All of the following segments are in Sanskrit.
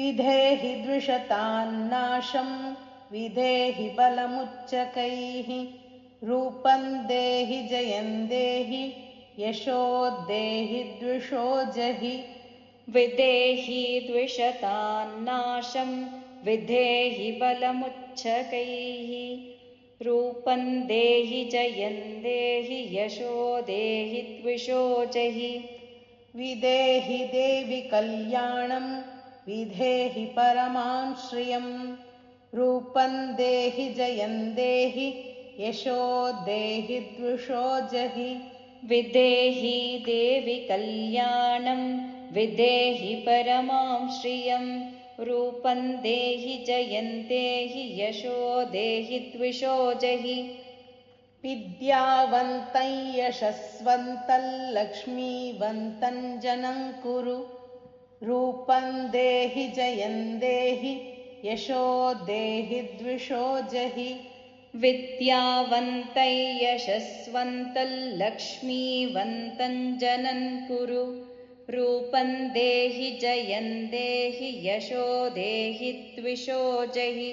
विधेहि द्विषतान्नाशम् विधेहि बलमुच्चकैः रूपम् देहि यशो देहि द्विषो जहि। विदेहि द्विषतान्नाशम् विधेहि बलमुच्चकैः रूपम् देहि जयम् देहि यशो देहि द्विषो जहि। विदेहि देवि कल्याणम् विधेहि परमां श्रियम् रूपम् देहि जयम् देहि यशो देहि द्विषो जहि। विदेहि देवि कल्याणम् विदेहि परमां श्रियम् रूपम् देहि जयम् देहि यशो देहि द्विषो जहि। विद्यावन्तम् यशस्वन्तम् लक्ष्मीवन्तम् जनम् कुरु रूपम् देहि जयम् देहि यशो देहि द्विषो जहि। विद्यावन्तै यशस्वन्तल्लक्ष्मीवन्तम् जनन् कुरु। रूपम् देहि यशो देहि द्विषो जहि।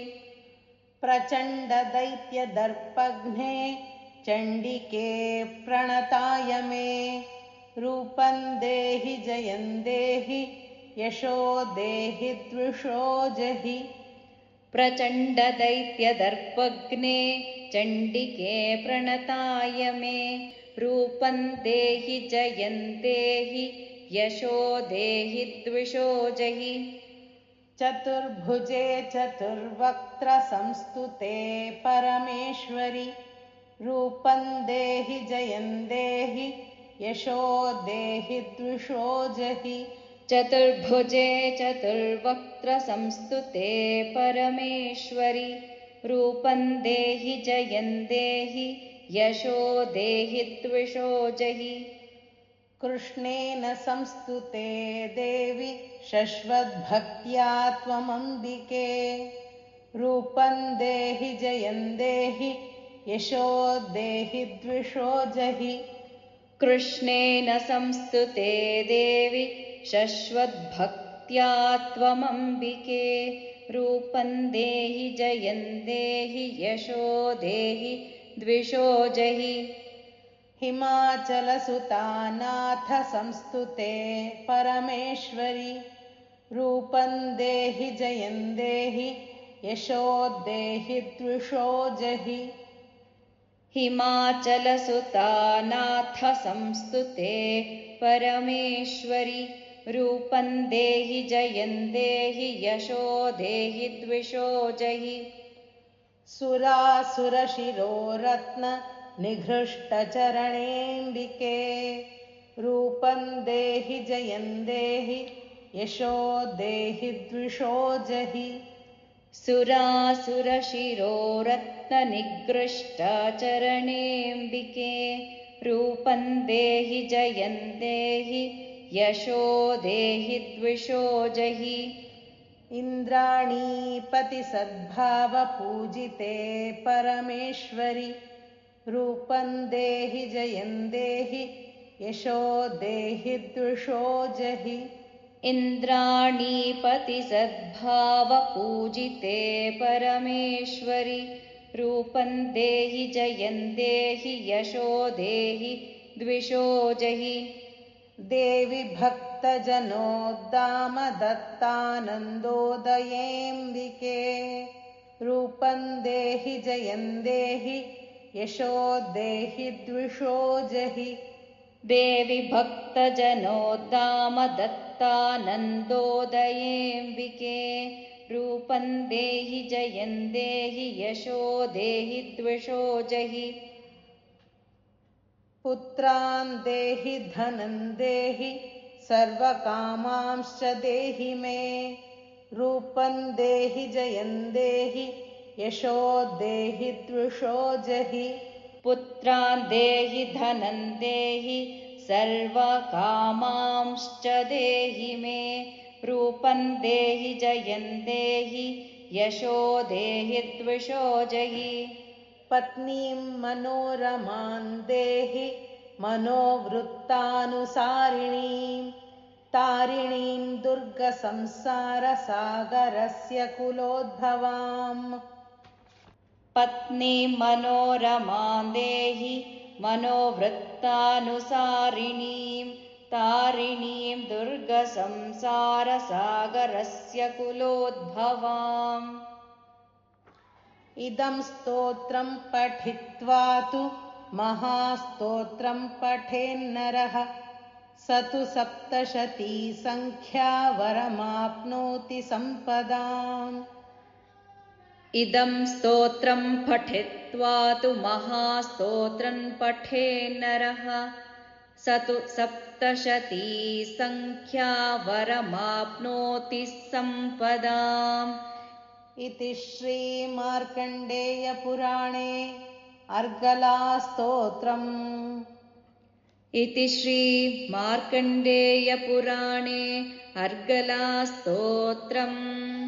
प्रचण्डदैत्यदर्पघ्ने चण्डिके प्रणताय मे। रूपम् देहि जयम् देहि यशो देहि द्विषो जहि। प्रचण्डदैत्यदर्पग्ने चण्डिके प्रणताय मे। रूपम् देहि जयम् देहि यशो देहि द्विषो जहि। चतुर्भुजे चतुर्वक्त्रसंस्तुते परमेश्वरि। रूपम् देहि जयम् देहि यशो देहि द्विषो जहि चतुर्भुजे चतुर्वक्त्रसंस्तुते परमेश्वरि रूपम् देहि जयम् देहि यशो देहि द्विषो जहि। कृष्णेन संस्तुते देवि शश्वद्भक्त्या त्वमम्बिके। रूपम् देहि जयम् देहि यशो देहि द्विषो जहि। कृष्णेन संस्तुते देवि शश्वद्भक्त्या त्वमम्बिके रूपम् देहि जयम् देहि यशो देहि द्विषो जहि हिमाचलसुतानाथ संस्तुते परमेश्वरि रूपम् देहि जयम् देहि यशो देहि द्विषो जहि हिमाचलसुतानाथ संस्तुते परमेश्वरि रूपम् देहि जयम् देहि यशो देहि द्विषो जहि। सुरासुरशिरोरत्न निघृष्टचरणेऽम्बिके। रूपम् देहि यशो देहि द्विषो जहि। सुरासुरशिरोरत्ननिगृष्टचरणेऽम्बिके रूपम् देहि जयम् देहि यशो देहि द्विषो जहि इन्द्राणीपतिसद्भावपूजिते परमेश्वरि रूपम् देहि जयम् देहि यशो देहि द्विषो जहि। इन्द्राणीपतिसद्भावपूजिते परमेश्वरि रूपम् देहि जयम् देहि यशो देहि द्विषो जहि देवि भक्तजनोद्दामदत्तानन्दोदयेऽम्बिके रूपम् देहि जयम् देहि यशो देहि द्विषो जहि। देवि भक्तजनोद्दामदत्तानन्दोदयेऽम्बिके रूपम् देहि जयम् देहि यशो देहि द्विषो जहि पुत्रान् देहि धनम् देहि सर्वकामांश्च देहि मे। रूपम् देहि जयम् देहि यशो देहि द्विषो जहि। पुत्रान् देहि धनम् देहि सर्वकामांश्च देहि मे। रूपम् देहि जयम् देहि यशो देहि द्विषो जहि पत्नीम् मनोरमान् देहि मनोवृत्तानुसारिणीम् तारिणीम् दुर्गसंसारसागरस्य कुलोद्भवाम्। पत्नीं मनोरमां देहि मनोवृत्तानुसारिणीं। तारिणीं दुर्गसंसारसागरस्य कुलोद्भवाम् इदं स्तोत्रम् पठित्वा तु महास्तोत्रम् पठेन्नरः। स तु सप्तशती सङ्ख्या वरमाप्नोति सम्पदाम्। इदं स्तोत्रं पठित्वा तु महास्तोत्रं पठेन्नरः। स तु सप्तशती सङ्ख्या वरमाप्नोति सम्पदाम् इति श्रीमार्कण्डेयपुराणे अर्गलास्तोत्रम्। इति श्रीमार्कण्डेयपुराणे अर्गलास्तोत्रम्